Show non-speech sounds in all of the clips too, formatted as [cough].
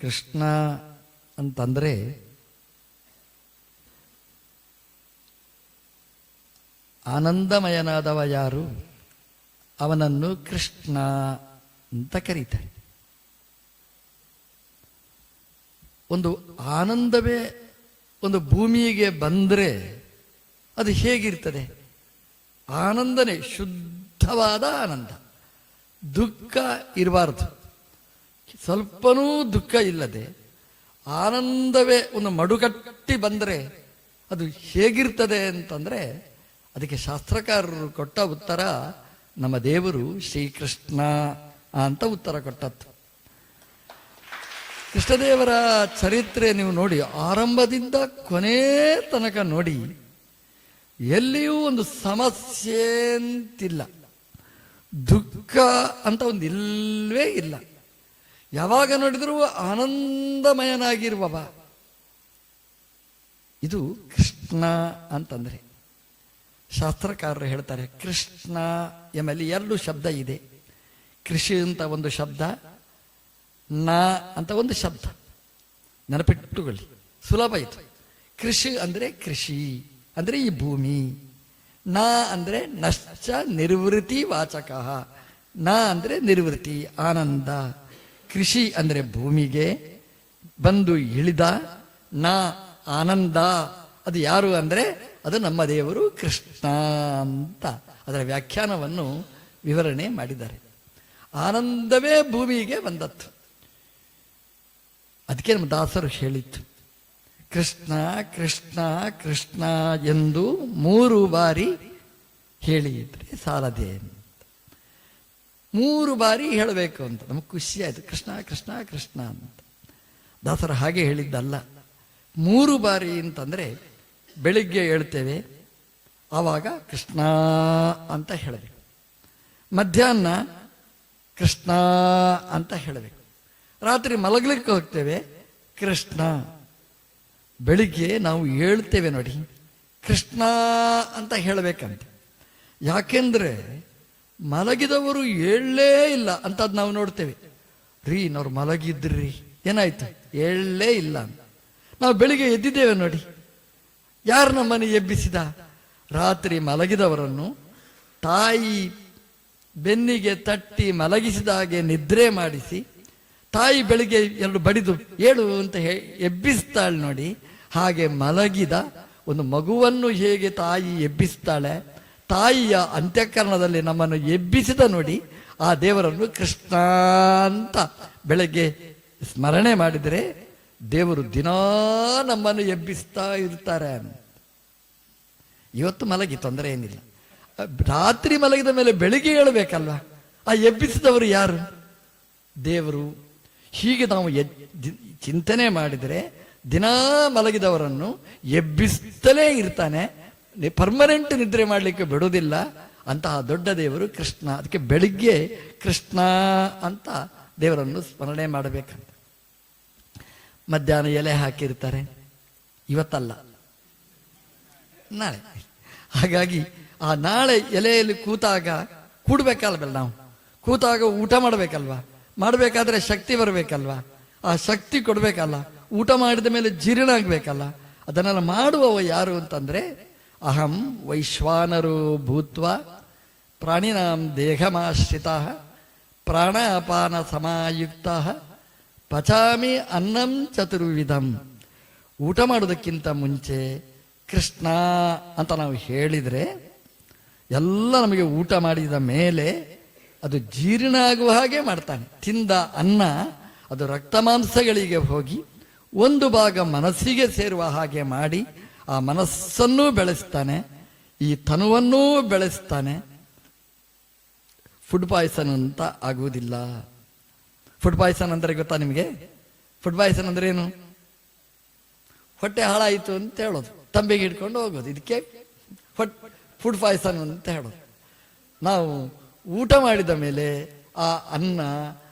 ಕೃಷ್ಣ ಅಂತಂದರೆ ಆನಂದಮಯನಾದವ ಯಾರು? ಅವನನ್ನು ಕೃಷ್ಣ ಅಂತ ಕರೀತಾರೆ. ಒಂದು ಆನಂದವೇ ಒಂದು ಭೂಮಿಗೆ ಬಂದರೆ ಅದು ಹೇಗಿರ್ತದೆ? ಆನಂದನೇ ಶುದ್ಧವಾದ ಆನಂದ. ದುಃಖ ಇರಬಾರ್ದು. ಸ್ವಲ್ಪನೂ ದುಃಖ ಇಲ್ಲದೆ ಆನಂದವೇ ಒಂದು ಮಡುಗಟ್ಟಿ ಬಂದರೆ ಅದು ಹೇಗಿರ್ತದೆ ಅಂತಂದರೆ ಅದಕ್ಕೆ ಶಾಸ್ತ್ರಕಾರರು ಕೊಟ್ಟ ಉತ್ತರ, ನಮ್ಮ ದೇವರು ಶ್ರೀಕೃಷ್ಣ ಅಂತ ಉತ್ತರ ಕೊಟ್ಟದ್ದು. ಕೃಷ್ಣದೇವರ ಚರಿತ್ರೆ ನೀವು ನೋಡಿ, ಆರಂಭದಿಂದ ಕೊನೆ ತನಕ ನೋಡಿ, ಎಲ್ಲಿಯೂ ಒಂದು ಸಮಸ್ಯೆ ಅಂತಿಲ್ಲ ದುಃಖ ಅಂತ ಒಂದು ಇಲ್ಲವೇ ಇಲ್ಲ. ಯಾವಾಗ ನೋಡಿದರೂ ಆನಂದಮಯನಾಗಿರುವವ. ಇದು ಕೃಷ್ಣ ಅಂತಂದ್ರೆ. ಶಾಸ್ತ್ರಕಾರರು ಹೇಳ್ತಾರೆ, ಕೃಷ್ಣ ಎಂಬಲ್ಲಿ ಎರಡು ಶಬ್ದ ಇದೆ. ಕೃಷಿ ಅಂತ ಒಂದು ಶಬ್ದ, ನ ಅಂತ ಒಂದು ಶಬ್ದ. ನೆನಪಿಟ್ಟುಕೊಳ್ಳಿ, ಸುಲಭ ಇದು. ಕೃಷಿ ಅಂದರೆ ಕೃಷಿ, ಅಂದರೆ ಈ ಭೂಮಿ. ನ ಅಂದರೆ ನಶ್ಚ ನಿರ್ವೃತ್ತಿ ವಾಚಕ. ನ ಅಂದರೆ ನಿರ್ವೃತ್ತಿ ಆನಂದ. ಕೃಷಿ ಅಂದರೆ ಭೂಮಿಗೆ ಬಂದು ಇಳಿದ ನ ಆನಂದ. ಅದು ಯಾರು ಅಂದರೆ ಅದು ನಮ್ಮ ದೇವರು ಕೃಷ್ಣ ಅಂತ. ಅದರ ವ್ಯಾಖ್ಯಾನವನ್ನು ವಿವರಣೆ ಮಾಡಿದ್ದಾರೆ. ಆನಂದವೇ ಭೂಮಿಗೆ ಬಂದತ್ತು ಅದಕ್ಕೆ ನಮ್ಮ ದಾಸರು ಹೇಳಿತ್ತು ಕೃಷ್ಣ ಕೃಷ್ಣ ಕೃಷ್ಣ ಎಂದು ಮೂರು ಬಾರಿ ಹೇಳಿದರೆ ಸಾಲದೆ ಮೂರು ಬಾರಿ ಹೇಳಬೇಕು ಅಂತ. ನಮಗೆ ಖುಷಿ ಆಯಿತು. ಕೃಷ್ಣ ಕೃಷ್ಣ ಕೃಷ್ಣ ಅಂತ. ದಾಸರ ಹಾಗೆ ಹೇಳಿದ್ದಲ್ಲ. ಮೂರು ಬಾರಿ ಅಂತಂದರೆ ಬೆಳಿಗ್ಗೆ ಹೇಳ್ತೇವೆ, ಆವಾಗ ಕೃಷ್ಣ ಅಂತ ಹೇಳಬೇಕು. ಮಧ್ಯಾಹ್ನ ಕೃಷ್ಣ ಅಂತ ಹೇಳಬೇಕು. ರಾತ್ರಿ ಮಲಗಲಿಕ್ಕೆ ಹೋಗ್ತೇವೆ, ಕೃಷ್ಣ. ಬೆಳಿಗ್ಗೆ ನಾವು ಹೇಳ್ತೇವೆ ನೋಡಿ, ಕೃಷ್ಣ ಅಂತ ಹೇಳಬೇಕಂತೆ. ಯಾಕೆಂದ್ರೆ ಮಲಗಿದವರು ಹೇಳಲೇ ಇಲ್ಲ. ಅಂತದ್ ನಾವು ನೋಡ್ತೇವೆ. ರೀ ನಾವು ಮಲಗಿದ್ರಿ. ಏನಾಯ್ತು? ಹೇಳಲೇ ಇಲ್ಲ ನಾವು ಬೆಳಿಗ್ಗೆ ಎದ್ದಿದ್ದೇವೆ ನೋಡಿ. ಯಾರು ನಮ್ಮನ್ನು ಎಬ್ಬಿಸಿದ? ರಾತ್ರಿ ಮಲಗಿದವರನ್ನು ತಾಯಿ ಬೆನ್ನಿಗೆ ತಟ್ಟಿ ಮಲಗಿಸಿದ ಹಾಗೆ ನಿದ್ರೆ ಮಾಡಿಸಿ, ತಾಯಿ ಬೆಳಿಗ್ಗೆ ಎರಡು ಬಡಿದು, ಏಳು ಅಂತ ಹೇ, ಎಬ್ಬಿಸ್ತಾಳೆ ನೋಡಿ. ಹಾಗೆ ಮಲಗಿದ ಒಂದು ಮಗುವನ್ನು ಹೇಗೆ ತಾಯಿ ಎಬ್ಬಿಸ್ತಾಳೆ? ತಾಯಿಯ ಅಂತ್ಯಕರಣದಲ್ಲಿ ನಮ್ಮನ್ನು ಎಬ್ಬಿಸಿದ ನೋಡಿ ಆ ದೇವರನ್ನು ಕೃಷ್ಣ ಅಂತ ಬೆಳಗ್ಗೆ ಸ್ಮರಣೆ ಮಾಡಿದರೆ ದೇವರು ದಿನಾ ನಮ್ಮನ್ನು ಎಬ್ಬಿಸ್ತಾ ಇರ್ತಾರೆ ಇವತ್ತು ಮಲಗಿ ತೊಂದರೆ ಏನಿಲ್ಲ. ರಾತ್ರಿ ಮಲಗಿದ ಮೇಲೆ ಬೆಳಿಗ್ಗೆ ಹೇಳಬೇಕಲ್ವ? ಆ ಎಬ್ಬಿಸಿದವರು ಯಾರು? ದೇವರು. ಹೀಗೆ ನಾವು ಚಿಂತನೆ ಮಾಡಿದರೆ ದಿನಾ ಮಲಗಿದವರನ್ನು ಎಬ್ಬಿಸ್ತಲೇ ಇರ್ತಾನೆ. ಪರ್ಮನೆಂಟ್ ನಿದ್ರೆ ಮಾಡಲಿಕ್ಕೆ ಬಿಡೋದಿಲ್ಲ ಅಂತಹ ದೊಡ್ಡ ದೇವರು ಕೃಷ್ಣ. ಅದಕ್ಕೆ ಬೆಳಿಗ್ಗೆ ಕೃಷ್ಣ ಅಂತ ದೇವರನ್ನು ಸ್ಮರಣೆ ಮಾಡಬೇಕಂತ. ಮಧ್ಯಾಹ್ನ ಎಲೆ ಹಾಕಿರ್ತಾರೆ. ಇವತ್ತಲ್ಲ. ನಾಳೆ. ಹಾಗಾಗಿ ಆ ನಾಳೆ ಎಲೆಯಲ್ಲಿ ಕೂತಾಗ ಕೂಡ್ಬೇಕಲ್ವಲ್ಲ ನಾವು? ಕೂತಾಗ ಊಟ ಮಾಡಬೇಕಲ್ವಾ? ಮಾಡಬೇಕಾದ್ರೆ ಶಕ್ತಿ ಬರಬೇಕಲ್ವಾ? ಆ ಶಕ್ತಿ ಕೊಡಬೇಕಲ್ಲ. ಊಟ ಮಾಡಿದ ಮೇಲೆ ಜೀರ್ಣ ಆಗಬೇಕಲ್ಲ. ಅದನ್ನೆಲ್ಲ ಮಾಡುವವ ಯಾರು ಅಂತಂದ್ರೆ ಅಹಂ ವೈಶ್ವಾನರು ಭೂತ್ವ ಪ್ರಾಣಿನಾಂ ದೇಹಮಾಶ್ರಿತ ಪ್ರಾಣಾಪಾನ ಸಮಾಯುಕ್ತ ಪಚಾಮಿ ಅನ್ನಂ ಚತುರ್ವಿಧಂ ಊಟ ಮಾಡೋದಕ್ಕಿಂತ ಮುಂಚೆ ಕೃಷ್ಣ ಅಂತ ನಾವು ಹೇಳಿದರೆ ಎಲ್ಲ ನಮಗೆ ಊಟ ಮಾಡಿದ ಮೇಲೆ ಅದು ಜೀರ್ಣ ಆಗುವ ಹಾಗೆ ಮಾಡ್ತಾನೆ. ತಿಂದ ಅನ್ನ ಅದು ರಕ್ತ ಮಾಂಸಗಳಿಗೆ ಹೋಗಿ ಒಂದು ಭಾಗ ಮನಸ್ಸಿಗೆ ಸೇರುವ ಹಾಗೆ ಮಾಡಿ ಆ ಮನಸ್ಸನ್ನೂ ಬೆಳೆಸ್ತಾನೆ, ಈ ತನುವನ್ನೂ ಬೆಳೆಸ್ತಾನೆ. ಫುಡ್ ಪಾಯ್ಸನ್ ಅಂತ ಆಗುವುದಿಲ್ಲ. ಫುಡ್ ಪಾಯ್ಸನ್ ಅಂದರೆ ಗೊತ್ತಾ ನಿಮಗೆ? ಫುಡ್ ಪಾಯ್ಸನ್ ಅಂದ್ರೆ ಏನು? ಹೊಟ್ಟೆ ಹಾಳಾಯಿತು ಅಂತ ಹೇಳೋದು. ತಂಬಿಗೆ ಹಿಡ್ಕೊಂಡು ಹೋಗೋದು. ಇದಕ್ಕೆ ಫುಡ್ ಪಾಯ್ಸನ್ ಅಂತ ಹೇಳೋದು. ನಾವು ಊಟ ಮಾಡಿದ ಮೇಲೆ ಆ ಅನ್ನ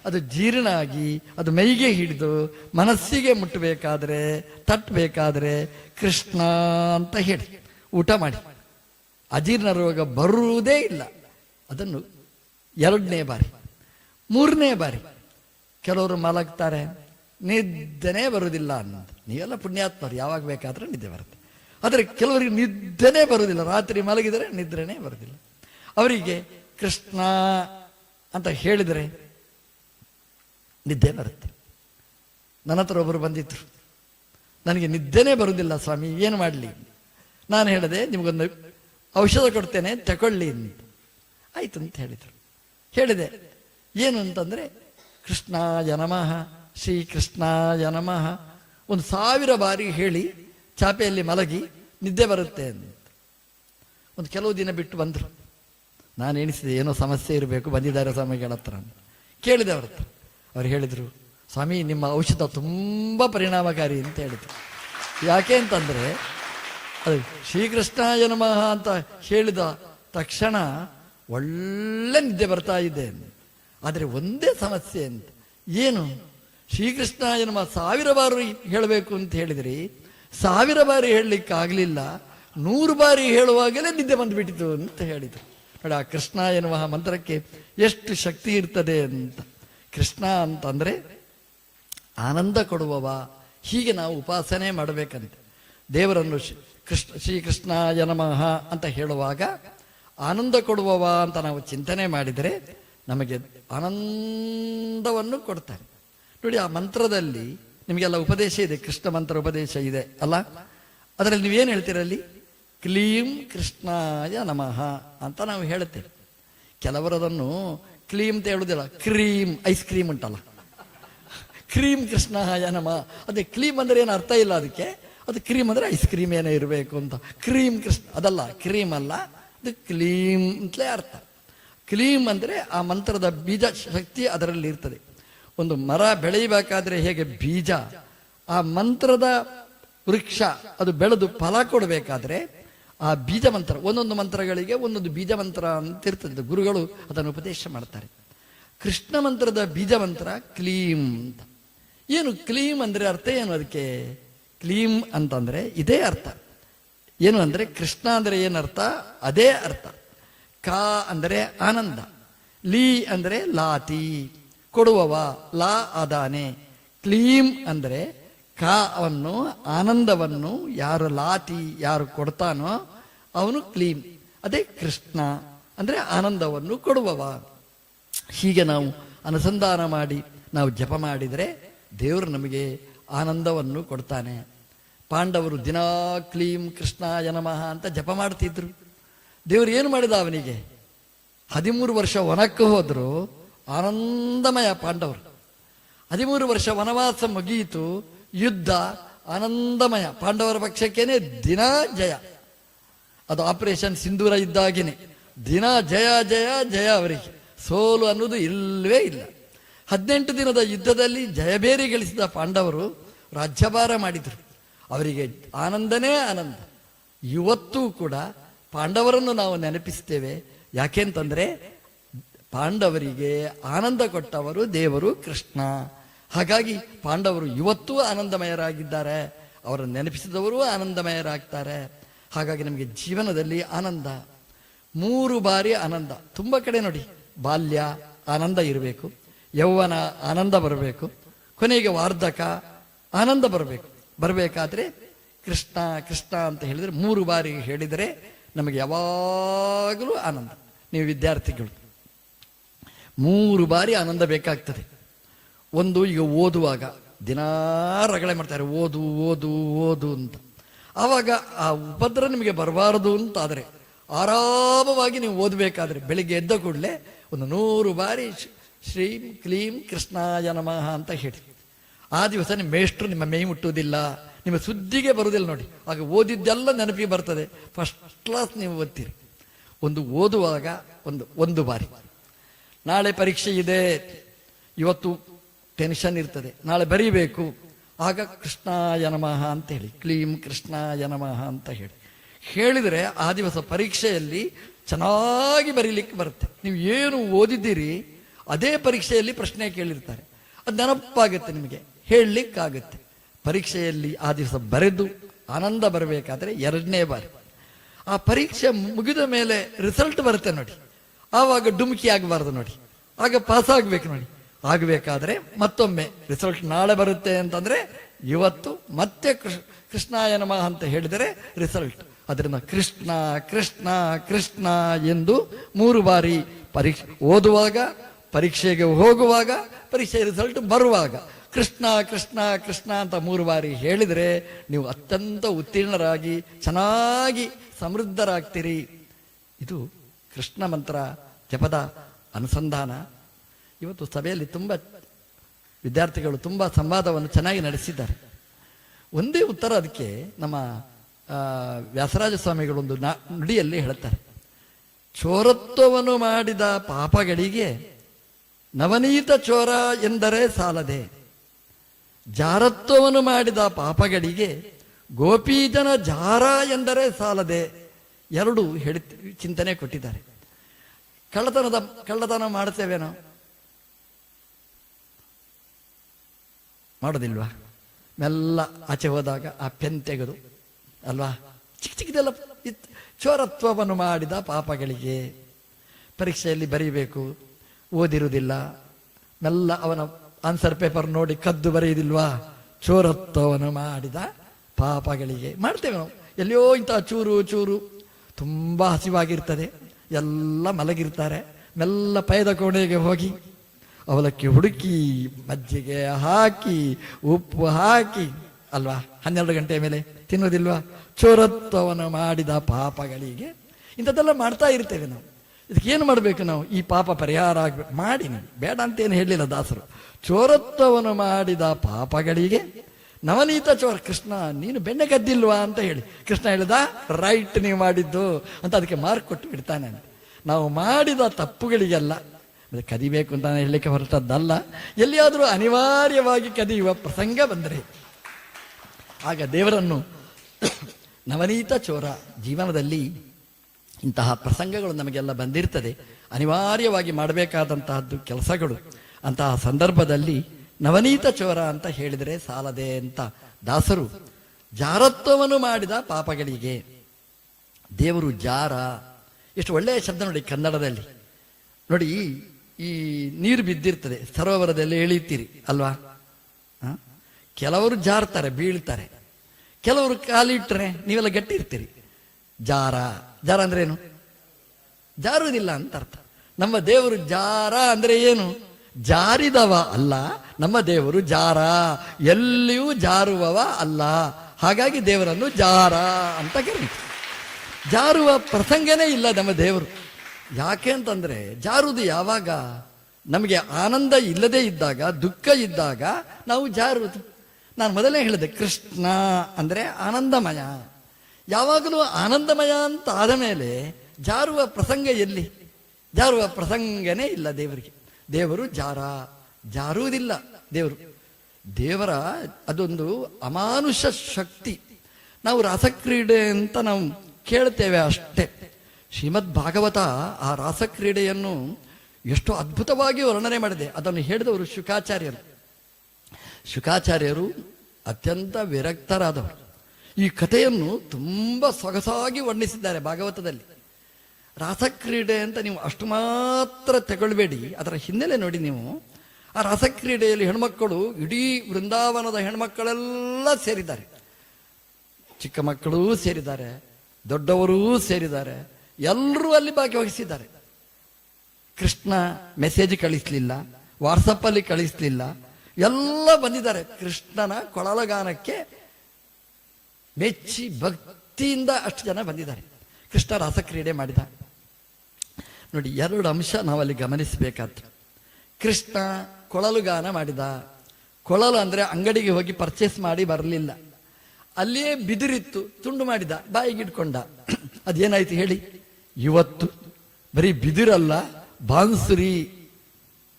ಅದು ಜೀರ್ಣ ಆಗಿ ಅದು ಮೈಗೆ ಹಿಡಿದು ಮನಸ್ಸಿಗೆ ಮುಟ್ಟಬೇಕಾದ್ರೆ ತಟ್ಟಬೇಕಾದ್ರೆ ಕೃಷ್ಣ ಅಂತ ಹೇಳಿ, ಊಟ ಮಾಡಿ. ಅಜೀರ್ಣ ರೋಗ ಬರುವುದೇ ಇಲ್ಲ. ಅದನ್ನು ಎರಡನೇ ಬಾರಿ, ಮೂರನೇ ಬಾರಿ. ಕೆಲವರು ಮಲಗ್ತಾರೆ, ನಿದ್ದೆನೇ ಬರುವುದಿಲ್ಲ ಅನ್ನೋದು ನೀವೆಲ್ಲ ಪುಣ್ಯಾತ್ಮರು, ಯಾವಾಗ ಬೇಕಾದ್ರೆ ನಿದ್ದೆ ಬರುತ್ತೆ. ಆದರೆ ಕೆಲವರಿಗೆ ನಿದ್ದೆನೇ ಬರುವುದಿಲ್ಲ. ರಾತ್ರಿ ಮಲಗಿದರೆ ನಿದ್ರೆನೇ ಬರುವುದಿಲ್ಲ. ಅವರಿಗೆ ಕೃಷ್ಣ ಅಂತ ಹೇಳಿದರೆ ನಿದ್ದೆ ಬರುತ್ತೆ. ನನ್ನ ಹತ್ರ ಒಬ್ಬರು ಬಂದಿದ್ರು. ನನಗೆ ನಿದ್ದೆನೇ ಬರುವುದಿಲ್ಲ ಸ್ವಾಮಿ, ಏನು ಮಾಡಲಿ? ನಾನು ಹೇಳಿದೆ, ನಿಮಗೊಂದು ಔಷಧ ಕೊಡ್ತೇನೆ ತಗೊಳ್ಳಿ ಅಂತ. ಆಯಿತು ಅಂತ ಹೇಳಿದರು. ಹೇಳಿದೆ, ಏನು ಅಂತಂದರೆ ಕೃಷ್ಣ ಜನಮಃ ಶ್ರೀ ಕೃಷ್ಣ ಜನಮಃ ಒಂದು ಸಾವಿರ ಬಾರಿ ಹೇಳಿ ಚಾಪೆಯಲ್ಲಿ ಮಲಗಿ ನಿದ್ದೆ ಬರುತ್ತೆ ಅಂತ. ಒಂದು ಕೆಲವು ದಿನ ಬಿಟ್ಟು ಬಂದರು. ನಾನು ಎಣಿಸಿದೆ, ಏನೋ ಸಮಸ್ಯೆ ಇರಬೇಕು, ಬಂದಿದ್ದಾರೆ ಸ್ವಾಮಿಗಳ ಹತ್ರ ಕೇಳಿದೆ ಅವ್ರ ಹತ್ರ ಅವ್ರು ಹೇಳಿದರು, ಸ್ವಾಮಿ, ನಿಮ್ಮ ಔಷಧ ತುಂಬ ಪರಿಣಾಮಕಾರಿ ಅಂತ ಹೇಳಿದರು. ಯಾಕೆ ಅಂತಂದರೆ, ಅದು ಶ್ರೀಕೃಷ್ಣ ನಮಃ ಅಂತ ಹೇಳಿದ ತಕ್ಷಣ ಒಳ್ಳೆ ನಿದ್ದೆ ಬರ್ತಾ ಇದೆ ಆದರೆ ಒಂದೇ ಸಮಸ್ಯೆ ಅಂತ. ಏನು? ಶ್ರೀಕೃಷ್ಣ ನಮ ಸಾವಿರ ಬಾರಿ ಹೇಳಬೇಕು ಅಂತ ಹೇಳಿದ್ರಿ, ಸಾವಿರ ಬಾರಿ ಹೇಳಲಿಕ್ಕೆ ಆಗಲಿಲ್ಲ ನೂರು ಬಾರಿ ಹೇಳುವಾಗಲೇ ನಿದ್ದೆ ಬಂದುಬಿಟ್ಟಿತು ಅಂತ ಹೇಳಿದರು. ನೋಡಿ ಆ ಕೃಷ್ಣ ಎನ್ನುವ ಮಂತ್ರಕ್ಕೆ ಎಷ್ಟು ಶಕ್ತಿ ಇರ್ತದೆ ಅಂತ. ಕೃಷ್ಣ ಅಂತಂದರೆ ಆನಂದ ಕೊಡುವವ, ಹೀಗೆ ನಾವು ಉಪಾಸನೆ ಮಾಡಬೇಕಂತೆ. ದೇವರನ್ನು ಕೃಷ್ಣ ಶ್ರೀಕೃಷ್ಣ ನಮಃ ಅಂತ ಹೇಳುವಾಗ, ಆನಂದ ಕೊಡುವವ ಅಂತ ನಾವು ಚಿಂತನೆ ಮಾಡಿದರೆ ನಮಗೆ ಆನಂದವನ್ನು ಕೊಡ್ತಾರೆ. ನೋಡಿ, ಆ ಮಂತ್ರದಲ್ಲಿ ನಿಮಗೆಲ್ಲ ಉಪದೇಶ ಇದೆ, ಕೃಷ್ಣ ಮಂತ್ರ ಉಪದೇಶ ಇದೆ, ಅಲ್ಲ? ಅದರಲ್ಲಿ ನೀವೇನು ಹೇಳ್ತೀರಲ್ಲಿ? ಕ್ಲೀಂ ಕೃಷ್ಣಾಯ ನಮಃ ಅಂತ ನಾವು ಹೇಳುತ್ತೇವೆ. ಕೆಲವರದನ್ನು ಕ್ಲೀಮ್ ಅಂತ ಹೇಳುದಿಲ್ಲ. ಕ್ರೀಮ್ ಐಸ್ ಕ್ರೀಮ್ ಉಂಟಲ್ಲ. ಕ್ರೀಮ್ ಕೃಷ್ಣ ನಮ. ಅದೇ ಕ್ಲೀಮ್ ಅಂದ್ರೆ ಏನು ಅರ್ಥ ಇಲ್ಲ ಅದಕ್ಕೆ. ಅದು ಕ್ರೀಮ್ ಅಂದ್ರೆ ಐಸ್ ಕ್ರೀಮ್ ಏನೋ ಇರಬೇಕು ಅಂತ. ಕ್ರೀಮ್ ಕೃಷ್ಣ, ಅದಲ್ಲ ಕ್ರೀಮ್ ಅಲ್ಲ. ಅದು ಕ್ಲೀಮ್ ಅಂತಲೇ ಅರ್ಥ. ಕ್ಲೀಮ್ ಅಂದ್ರೆ ಆ ಮಂತ್ರದ ಬೀಜ ಶಕ್ತಿ ಅದರಲ್ಲಿ ಇರ್ತದೆ. ಒಂದು ಮರ ಬೆಳೆಯಬೇಕಾದ್ರೆ ಹೇಗೆ ಬೀಜ? ಆ ಮಂತ್ರದ ವೃಕ್ಷ ಅದು ಬೆಳೆದು ಫಲ ಕೊಡಬೇಕಾದ್ರೆ ಆ ಬೀಜ ಮಂತ್ರ ಒಂದೊಂದು ಮಂತ್ರಗಳಿಗೆ ಒಂದೊಂದು ಬೀಜ ಮಂತ್ರ ಅಂತ ಇರ್ತದೆ. ಗುರುಗಳು ಅದನ್ನು ಉಪದೇಶ ಮಾಡ್ತಾರೆ. ಕೃಷ್ಣ ಮಂತ್ರದ ಬೀಜ ಮಂತ್ರ ಕ್ಲೀಂ ಅಂತ. ಏನು ಕ್ಲೀಂ ಅಂದರೆ ಅರ್ಥ ಏನು ಅದಕ್ಕೆ? ಕ್ಲೀಂ ಅಂತಂದರೆ ಇದೇ ಅರ್ಥ. ಏನು ಅಂದರೆ ಕೃಷ್ಣ ಅಂದರೆ ಏನರ್ಥ ಅದೇ ಅರ್ಥ. ಕಾ ಅಂದರೆ ಆನಂದ. ಲೀ ಅಂದರೆ ಲಾತಿ ಕೊಡುವವ, ಲಾ ಅದಾನೆ ಕ್ಲೀಂ ಅಂದ್ರೆ ಕಾ ಅವನ್ನು ಆನಂದವನ್ನು ಯಾರು ಲಾತಿ ಯಾರು ಕೊಡ್ತಾನೋ ಅವನು ಕ್ಲೀಂ ಅದೇ ಕೃಷ್ಣ, ಅಂದ್ರೆ ಆನಂದವನ್ನು ಕೊಡುವವ. ಹೀಗೆ ನಾವು ಅನುಸಂಧಾನ ಮಾಡಿ, ನಾವು ಜಪ ಮಾಡಿದರೆ ದೇವರು ನಮಗೆ ಆನಂದವನ್ನು ಕೊಡ್ತಾನೆ. ಪಾಂಡವರು ದಿನಾ ಕ್ಲೀಂ ಕೃಷ್ಣಾಯ ನಮಃ ಅಂತ ಜಪ ಮಾಡ್ತಿದ್ರು. ದೇವರು ಏನು ಮಾಡಿದ ಅವನಿಗೆ? ಹದಿಮೂರು ವರ್ಷ ವನಕ್ಕೆ ಹೋದ್ರು, ಆನಂದಮಯ ಪಾಂಡವರು. ಹದಿಮೂರು ವರ್ಷ ವನವಾಸ ಮುಗಿಯಿತು ಯುದ್ಧ ಆನಂದಮಯ. ಪಾಂಡವರ ಪಕ್ಷಕ್ಕೇನೆ ದಿನ ಜಯ. ಅದು ಆಪರೇಷನ್ ಸಿಂಧೂರ ಇದ್ದಾಗೇನೆ. ದಿನ ಜಯ ಜಯ ಜಯ ಅವರಿಗೆ. ಸೋಲು ಅನ್ನೋದು ಇಲ್ಲವೇ ಇಲ್ಲ. ಹದಿನೆಂಟು ದಿನದ ಯುದ್ಧದಲ್ಲಿ ಜಯಬೇರಿ ಗಳಿಸಿದ ಪಾಂಡವರು ರಾಜ್ಯಭಾರ ಮಾಡಿದರು. ಅವರಿಗೆ ಆನಂದನೇ ಆನಂದ. ಇವತ್ತೂ ಕೂಡ ಪಾಂಡವರನ್ನು ನಾವು ನೆನಪಿಸ್ತೇವೆ. ಯಾಕೆಂತಂದ್ರೆ ಪಾಂಡವರಿಗೆ ಆನಂದ ಕೊಟ್ಟವರು ದೇವರು ಕೃಷ್ಣ. ಹಾಗಾಗಿ ಪಾಂಡವರು ಇವತ್ತೂ ಆನಂದಮಯರಾಗಿದ್ದಾರೆ. ಅವರನ್ನು ನೆನಪಿಸಿದವರು ಆನಂದಮಯರಾಗ್ತಾರೆ. ಹಾಗಾಗಿ ನಮಗೆ ಜೀವನದಲ್ಲಿ ಆನಂದ. ಮೂರು ಬಾರಿ ಆನಂದ. ತುಂಬ ಕಡೆ ನೋಡಿ, ಬಾಲ್ಯ, ಆನಂದ ಇರಬೇಕು. ಯೌವನ, ಆನಂದ ಬರಬೇಕು. ಕೊನೆಗೆ ವಾರ್ಧಕ, ಆನಂದ ಬರಬೇಕು. ಬರಬೇಕಾದ್ರೆ ಕೃಷ್ಣ ಕೃಷ್ಣ ಅಂತ ಹೇಳಿದರೆ ಮೂರು ಬಾರಿ ಹೇಳಿದರೆ ನಮಗೆ ಯಾವಾಗಲೂ ಆನಂದ. ನೀವು ವಿದ್ಯಾರ್ಥಿಗಳು, ಮೂರು ಬಾರಿ ಆನಂದ ಬೇಕಾಗ್ತದೆ. ಒಂದು ಈಗ ಓದುವಾಗ, ದಿನಾ ರಗಳೆ ಮಾಡ್ತಾರೆ, ಓದು ಓದು ಓದು ಅಂತ. ಆವಾಗ ಆ ಉಪದ್ರ ನಿಮಗೆ ಬರಬಾರದು ಅಂತ ಆದರೆ ಆರಾಮವಾಗಿ ನೀವು ಓದಬೇಕಾದ್ರೆ ಬೆಳಿಗ್ಗೆ ಎದ್ದ ಕೂಡಲೇ ಒಂದು ನೂರು ಬಾರಿ ಶ್ರೀ- ಕ್ಲೀಂ ಕೃಷ್ಣಾಯ ನಮಃ ಅಂತ ಹೇಳಿ. ಆ ದಿವಸ ನಿಮ್ಮ ಮೇಷ್ಟ್ರು ನಿಮ್ಮ ಮೈ ಮುಟ್ಟುವುದಿಲ್ಲ, ನಿಮ್ಮ ಸುದ್ದಿಗೆ ಬರುವುದಿಲ್ಲ ನೋಡಿ. ಆಗ ಓದಿದ್ದೆಲ್ಲ ನೆನಪಿಗೆ ಬರ್ತದೆ. ಫಸ್ಟ್ ಕ್ಲಾಸ್ ನೀವು ಓದ್ತೀರಿ. ಒಂದು ಓದುವಾಗ ಒಂದು ಒಂದು ಬಾರಿ. ನಾಳೆ ಪರೀಕ್ಷೆ ಇದೆ. ಇವತ್ತು ಟೆನ್ಷನ್ ಇರ್ತದೆ. ನಾಳೆ ಬರೀಬೇಕು. ಆಗ ಕೃಷ್ಣಾಯ ನಮಃ ಅಂತ ಹೇಳಿ. ಕ್ಲೀಂ ಕೃಷ್ಣಾಯ ನಮಃ ಅಂತ ಹೇಳಿ. ಹೇಳಿದರೆ ಆ ದಿವಸ ಪರೀಕ್ಷೆಯಲ್ಲಿ ಚೆನ್ನಾಗಿ ಬರೀಲಿಕ್ಕೆ ಬರುತ್ತೆ. ನೀವು ಏನು ಓದಿದ್ದೀರಿ, ಅದೇ ಪರೀಕ್ಷೆಯಲ್ಲಿ ಪ್ರಶ್ನೆ ಕೇಳಿರ್ತಾರೆ. ಅದು ನೆನಪಾಗುತ್ತೆ ನಿಮಗೆ. ಹೇಳಲಿಕ್ಕಾಗುತ್ತೆ. ಪರೀಕ್ಷೆಯಲ್ಲಿ ಆ ದಿವಸ ಬರೆದು ಆನಂದ ಬರಬೇಕಾದ್ರೆ ಎರಡನೇ ಬಾರಿ. ಆ ಪರೀಕ್ಷೆ ಮುಗಿದ ಮೇಲೆ ರಿಸಲ್ಟ್ ಬರುತ್ತೆ ನೋಡಿ. ಆವಾಗ ಡುಮ್ಕಿ ಆಗಬಾರ್ದು ನೋಡಿ. ಆಗ ಪಾಸ್ ಆಗಬೇಕು ನೋಡಿ. ಆಗಬೇಕಾದ್ರೆ ಮತ್ತೊಮ್ಮೆ ರಿಸಲ್ಟ್ ನಾಳೆ ಬರುತ್ತೆ ಅಂತಂದ್ರೆ ಇವತ್ತು ಮತ್ತೆ ಕೃಷ್ಣ ನಮಃ ಅಂತ ಹೇಳಿದರೆ ರಿಸಲ್ಟ್ ಅದರಿಂದ ಕೃಷ್ಣ ಕೃಷ್ಣ ಕೃಷ್ಣ ಎಂದು ಮೂರು ಬಾರಿ ಪರೀಕ್ಷೆ, ಓದುವಾಗ, ಪರೀಕ್ಷೆಗೆ ಹೋಗುವಾಗ, ಪರೀಕ್ಷೆ ರಿಸಲ್ಟ್ ಬರುವಾಗ ಕೃಷ್ಣ ಕೃಷ್ಣ ಕೃಷ್ಣ ಅಂತ ಮೂರು ಬಾರಿ ಹೇಳಿದರೆ ನೀವು ಅತ್ಯಂತ ಉತ್ತೀರ್ಣರಾಗಿ, ಚೆನ್ನಾಗಿ ಸಮೃದ್ಧರಾಗ್ತೀರಿ. ಇದು ಕೃಷ್ಣ ಮಂತ್ರ ಜಪದ ಅನುಸಂಧಾನ. ಇವತ್ತು ಸಭೆಯಲ್ಲಿ ತುಂಬ ವಿದ್ಯಾರ್ಥಿಗಳು ತುಂಬ ಸಂವಾದವನ್ನು ಚೆನ್ನಾಗಿ ನಡೆಸಿದ್ದಾರೆ. ಒಂದೇ ಉತ್ತರ ಅದಕ್ಕೆ ನಮ್ಮ ವ್ಯಾಸರಾಜ ಸ್ವಾಮಿಗಳೊಂದು ನಾ, ನುಡಿಯಲ್ಲಿ ಹೇಳುತ್ತಾರೆ ಚೋರತ್ವವನ್ನು ಮಾಡಿದ ಪಾಪಗಳಿಗೆ ನವನೀತ ಚೋರ ಎಂದರೆ ಸಾಲದೆ. ಜಾರತ್ವವನ್ನು ಮಾಡಿದ ಪಾಪಗಳಿಗೆ ಗೋಪೀಜನ ಜಾರ ಎಂದರೆ ಸಾಲದೆ. ಎರಡು ಹೇಳಿ ಚಿಂತನೆ ಕೊಟ್ಟಿದ್ದಾರೆ. ಕಳ್ಳತನದ, ಕಳ್ಳತನ ಮಾಡ್ತೇವೇನೋ ಮಾಡೋದಿಲ್ವಾ? ಮೆಲ್ಲ ಆಚೆ ಹೋದಾಗ ಆ ಪೆನ್ ತೆಗೆದು, ಅಲ್ವಾ? ಚಿಕ್ಕ ಚಿಕ್ಕದೆಲ್ಲ ಇತ್ತು ಚೋರತ್ವವನ್ನು ಮಾಡಿದ ಪಾಪಗಳಿಗೆ ಪರೀಕ್ಷೆಯಲ್ಲಿ ಬರೀಬೇಕು, ಓದಿರುವುದಿಲ್ಲ. ಮೆಲ್ಲ ಅವನ ಆನ್ಸರ್ ಪೇಪರ್ ನೋಡಿ ಕದ್ದು ಬರೆಯುವುದಿಲ್ವಾ? ಚೋರತ್ವವನ್ನು ಮಾಡಿದ ಪಾಪಗಳಿಗೆ. ಮಾಡ್ತೇವೆ ನಾವು. ಎಲ್ಲಿಯೋ ಇಂಥ ಚೂರು ಚೂರು. ತುಂಬ ಹಸಿವಾಗಿರ್ತದೆ. ಎಲ್ಲ ಮಲಗಿರ್ತಾರೆ. ಮೆಲ್ಲ ಪೈದ ಕೋಣೆಗೆ ಹೋಗಿ ಅವಲಕ್ಕಿ ಹುಡುಕಿ, ಮಜ್ಜಿಗೆ ಹಾಕಿ, ಉಪ್ಪು ಹಾಕಿ, ಅಲ್ವಾ? ಹನ್ನೆರಡು ಗಂಟೆ ಮೇಲೆ ತಿನ್ನೋದಿಲ್ವಾ ಚೋರತ್ವವನ್ನು ಮಾಡಿದ ಪಾಪಗಳಿಗೆ ಇಂಥದ್ದೆಲ್ಲ ಮಾಡ್ತಾ ಇರ್ತೇವೆ ನಾವು. ಇದಕ್ಕೆ ಏನು ಮಾಡಬೇಕು ನಾವು? ಈ ಪಾಪ ಪರಿಹಾರ ಆಗಬೇಕು ಮಾಡಿ ನೀವು. ಬೇಡ ಅಂತೇನು ಹೇಳಲಿಲ್ಲ ದಾಸರು. ಚೋರತ್ವವನ್ನು ಮಾಡಿದ ಪಾಪಗಳಿಗೆ ನವನೀತ ಚೋರ, ಕೃಷ್ಣ, ನೀನು ಬೆಣ್ಣೆ ಗದ್ದಿಲ್ವಾ ಅಂತ ಹೇಳಿ. ಕೃಷ್ಣ ಹೇಳಿದ, ರೈಟ್, ನೀವು ಮಾಡಿದ್ದು ಅಂತ ಅದಕ್ಕೆ ಮಾರ್ಕ್ ಕೊಟ್ಟು ಬಿಡ್ತಾನೆ ನಾವು ಮಾಡಿದ ತಪ್ಪುಗಳಿಗೆಲ್ಲ ಅದು ಕದಿಬೇಕು ಅಂತ ನಾನು ಹೇಳಲಿಕ್ಕೆ ಹೊರಟದ್ದಲ್ಲ. ಎಲ್ಲಿಯಾದರೂ ಅನಿವಾರ್ಯವಾಗಿ ಕದಿಯುವ ಪ್ರಸಂಗ ಬಂದರೆ. ಆಗ ದೇವರನ್ನು [coughs] ನವನೀತ ಚೋರ ಜೀವನದಲ್ಲಿ ಇಂತಹ ಪ್ರಸಂಗಗಳು ನಮಗೆಲ್ಲ ಬಂದಿರ್ತದೆ. ಅನಿವಾರ್ಯವಾಗಿ ಮಾಡಬೇಕಾದಂತಹದ್ದು ಕೆಲಸಗಳು. ಅಂತಹ ಸಂದರ್ಭದಲ್ಲಿ ನವನೀತ ಚೋರ ಅಂತ ಹೇಳಿದರೆ ಸಾಲದೆ ಅಂತ ದಾಸರು ಜಾರತ್ವವನ್ನು ಮಾಡಿದ ಪಾಪಗಳಿಗೆ. ದೇವರು ಜಾರ. ಎಷ್ಟು ಒಳ್ಳೆಯ ಶಬ್ದ ನೋಡಿ ಕನ್ನಡದಲ್ಲಿ. ನೋಡಿ ಈ ನೀರು ಬಿದ್ದಿರ್ತದೆ, ಸರೋವರದಲ್ಲಿ ಎಳೀತೀರಿ ಅಲ್ವಾ? ಕೆಲವರು ಜಾರ್ತಾರೆ, ಬೀಳ್ತಾರೆ. ಕೆಲವರು ಕಾಲಿಟ್ಟರೆ ನೀವೆಲ್ಲ ಗಟ್ಟಿ ಇರ್ತೀರಿ ಜಾರ ಜಾರ ಅಂದ್ರೆ ಏನು? ಜಾರುವುದಿಲ್ಲ ಅಂತ ಅರ್ಥ. ನಮ್ಮ ದೇವರು ಜಾರ ಅಂದ್ರೆ ಏನು? ಜಾರಿದವ ಅಲ್ಲ, ನಮ್ಮ ದೇವರು ಜಾರ. ಎಲ್ಲಿಯೂ ಜಾರುವವ ಅಲ್ಲ. ಹಾಗಾಗಿ ದೇವರನ್ನು ಜಾರ ಅಂತ ಕರೀತಾರೆ. ಜಾರುವ ಪ್ರಸಂಗನೇ ಇಲ್ಲ ನಮ್ಮ ದೇವರು. ಯಾಕೆ ಅಂತಂದ್ರೆ ಜಾರುವುದು ಯಾವಾಗ ನಮಗೆ ಆನಂದ ಇಲ್ಲದೆ ಇದ್ದಾಗ, ದುಃಖ ಇದ್ದಾಗ ನಾವು ಜಾರುವುದು ನಾನು ಮೊದಲೇ ಹೇಳಿದೆ, ಕೃಷ್ಣ ಅಂದ್ರೆ ಆನಂದಮಯ. ಯಾವಾಗಲೂ ಆನಂದಮಯ ಅಂತ ಆದ ಮೇಲೆ ಜಾರುವ ಪ್ರಸಂಗ ಎಲ್ಲಿ? ಜಾರುವ ಪ್ರಸಂಗನೇ ಇಲ್ಲ ದೇವರಿಗೆ. ದೇವರು ಜಾರ, ಜಾರುವುದಿಲ್ಲ ದೇವರು. ದೇವರ ಅದೊಂದು ಅಮಾನುಷ ಶಕ್ತಿ. ನಾವು ರಸಕ್ರೀಡೆ ಅಂತ ನಾವು ಕೇಳ್ತೇವೆ ಅಷ್ಟೇ. ಶ್ರೀಮದ್ ಭಾಗವತ ಆ ರಾಸಕ್ರೀಡೆಯನ್ನು ಎಷ್ಟು ಅದ್ಭುತವಾಗಿ ವರ್ಣನೆ ಮಾಡಿದೆ. ಅದನ್ನು ಹೇಳಿದವರು ಶುಕಾಚಾರ್ಯರು. ಶುಕಾಚಾರ್ಯರು ಅತ್ಯಂತ ವಿರಕ್ತರಾದವರು. ಈ ಕಥೆಯನ್ನು ತುಂಬ ಸೊಗಸಾಗಿ ವರ್ಣಿಸಿದ್ದಾರೆ ಭಾಗವತದಲ್ಲಿ. ರಾಸಕ್ರೀಡೆ ಅಂತ ನೀವು ಅಷ್ಟು ಮಾತ್ರ ತಗೊಳ್ಬೇಡಿ. ಅದರ ಹಿನ್ನೆಲೆ ನೋಡಿ ನೀವು. ಆ ರಾಸಕ್ರೀಡೆಯಲ್ಲಿ ಹೆಣ್ಮಕ್ಕಳು ಇಡೀ ವೃಂದಾವನದ ಹೆಣ್ಮಕ್ಕಳೆಲ್ಲ ಸೇರಿದ್ದಾರೆ. ಚಿಕ್ಕ ಮಕ್ಕಳೂ ಸೇರಿದ್ದಾರೆ. ದೊಡ್ಡವರೂ ಸೇರಿದ್ದಾರೆ. ಎಲ್ಲರೂ ಅಲ್ಲಿ ಭಾಗವಹಿಸಿದ್ದಾರೆ ಕೃಷ್ಣ ಮೆಸೇಜ್ ಕಳಿಸ್ಲಿಲ್ಲ ವಾಟ್ಸಪ್ಪಲ್ಲಿ ಕಳಿಸ್ಲಿಲ್ಲ, ಎಲ್ಲ ಬಂದಿದ್ದಾರೆ. ಕೃಷ್ಣನ ಕೊಳಲಗಾನಕ್ಕೆ ಮೆಚ್ಚಿ ಭಕ್ತಿಯಿಂದ ಅಷ್ಟು ಜನ ಬಂದಿದ್ದಾರೆ. ಕೃಷ್ಣ ರಾಸಕ್ರೀಡೆ ಮಾಡಿದ. ನೋಡಿ, ಎರಡು ಅಂಶ ನಾವಲ್ಲಿ ಗಮನಿಸಬೇಕಾದ್ರು ಕೃಷ್ಣ ಕೊಳಲುಗಾನ ಮಾಡಿದ. ಕೊಳಲು ಅಂದ್ರೆ ಅಂಗಡಿಗೆ ಹೋಗಿ ಪರ್ಚೇಸ್ ಮಾಡಿ ಬರಲಿಲ್ಲ. ಅಲ್ಲಿಯೇ ಬಿದಿರಿತ್ತು, ತುಂಡು ಮಾಡಿದ ಬಾಯಿಗಿಡ್ಕೊಂಡ ಅದೇನಾಯ್ತು ಹೇಳಿ? ಇವತ್ತು ಬರೀ ಬಿದಿರಲ್ಲ, ಬಾನ್ಸುರಿ.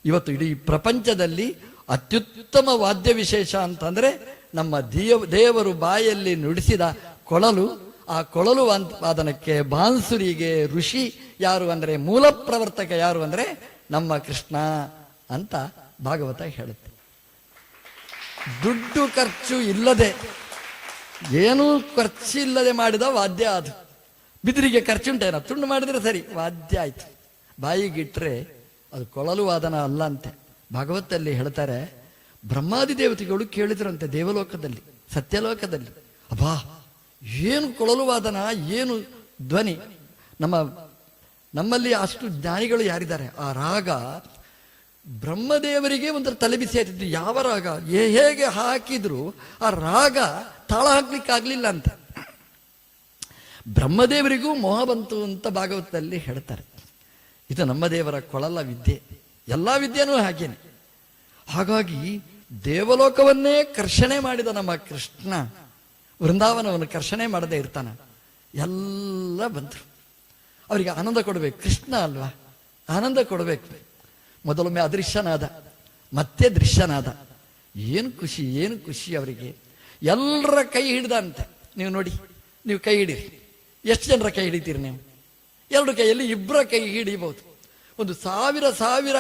ಇವತ್ತು ಇಡೀ ಪ್ರಪಂಚದಲ್ಲಿ ಅತ್ಯುತ್ತಮ ವಾದ್ಯ ವಿಶೇಷ ಅಂತಂದರೆ ನಮ್ಮ ದೇವ ದೇವರು ಬಾಯಲ್ಲಿ ನುಡಿಸಿದ ಕೊಳಲು. ಆ ಕೊಳಲು ವಾದನಕ್ಕೆ ಬಾನ್ಸುರಿಗೆ ಋಷಿ ಯಾರು ಅಂದರೆ, ಮೂಲ ಪ್ರವರ್ತಕ ಯಾರು ಅಂದರೆ, ನಮ್ಮ ಕೃಷ್ಣ ಅಂತ ಭಾಗವತ ಹೇಳುತ್ತೆ. ದುಡ್ಡು ಖರ್ಚು ಇಲ್ಲದೆ, ಏನೂ ಖರ್ಚಿಲ್ಲದೆ ಮಾಡಿದ ವಾದ್ಯ ಅದು. ಬಿದಿರಿಗೆ ಖರ್ಚುಂಟೇನ, ತುಂಡು ಮಾಡಿದ್ರೆ ಸರಿ, ವಾದ್ಯ ಆಯ್ತು. ಬಾಯಿಗಿಟ್ರೆ ಅದು ಕೊಳಲು ವಾದನ ಅಲ್ಲ ಅಂತೆ. ಭಾಗವತಲ್ಲಿ ಹೇಳ್ತಾರೆ, ಬ್ರಹ್ಮಾದಿ ದೇವತೆಗಳು ಕೇಳಿದ್ರಂತೆ ದೇವಲೋಕದಲ್ಲಿ, ಸತ್ಯಲೋಕದಲ್ಲಿ. ಅಬ್ಬಾ, ಏನು ಕೊಳಲು ವಾದನ, ಏನು ಧ್ವನಿ. ನಮ್ಮ, ನಮ್ಮಲ್ಲಿ ಅಷ್ಟು ಜ್ಞಾನಿಗಳು ಯಾರಿದ್ದಾರೆ? ಆ ರಾಗ ಬ್ರಹ್ಮದೇವರಿಗೆ ಒಂಥರ ತಲೆ ಬಿಸಿ ಆಯ್ತಿತ್ತು. ಯಾವ ರಾಗ? ಹೇಗೆ ಹಾಕಿದ್ರು, ಆ ರಾಗ ತಾಳ ಹಾಕ್ಲಿಕ್ಕೆ ಆಗ್ಲಿಲ್ಲ ಅಂತ. ಬ್ರಹ್ಮದೇವರಿಗೂ ಮೋಹ ಬಂತು ಅಂತ ಭಾಗವತದಲ್ಲಿ ಹೇಳ್ತಾರೆ. ಇದು ನಮ್ಮ ದೇವರ ಕೊಳಲ ವಿದ್ಯೆ. ಎಲ್ಲ ವಿದ್ಯೆನೂ ಹಾಗೇನೆ. ಹಾಗಾಗಿ ದೇವಲೋಕವನ್ನೇ ಕರ್ಷಣೆ ಮಾಡಿದ ನಮ್ಮ ಕೃಷ್ಣ, ವೃಂದಾವನವನ್ನು ಕರ್ಷಣೆ ಮಾಡದೇ ಇರ್ತಾನ. ಎಲ್ಲ ಬಂತು ಅವರಿಗೆ ಆನಂದ ಕೊಡಬೇಕು. ಕೃಷ್ಣ ಅಲ್ವಾ? ಆನಂದ ಕೊಡಬೇಕು. ಮೊದಲೊಮ್ಮೆ ಅದೃಶ್ಯನಾದ, ಮತ್ತೆ ದೃಶ್ಯನಾದ. ಏನು ಖುಷಿ ಏನು ಖುಷಿ ಅವರಿಗೆ. ಎಲ್ಲರ ಕೈ ಹಿಡ್ದಂತೆ ನೀವು ನೋಡಿ, ನೀವು ಕೈ ಹಿಡೀರಿ. ಎಷ್ಟು ಜನರ ಕೈ ಹಿಡಿತೀರಿ ನೀವು? ಎರಡು ಕೈಯಲ್ಲಿ ಇಬ್ಬರ ಕೈ ಹಿಡಿಬಹುದು ಒಂದು ಸಾವಿರ ಸಾವಿರ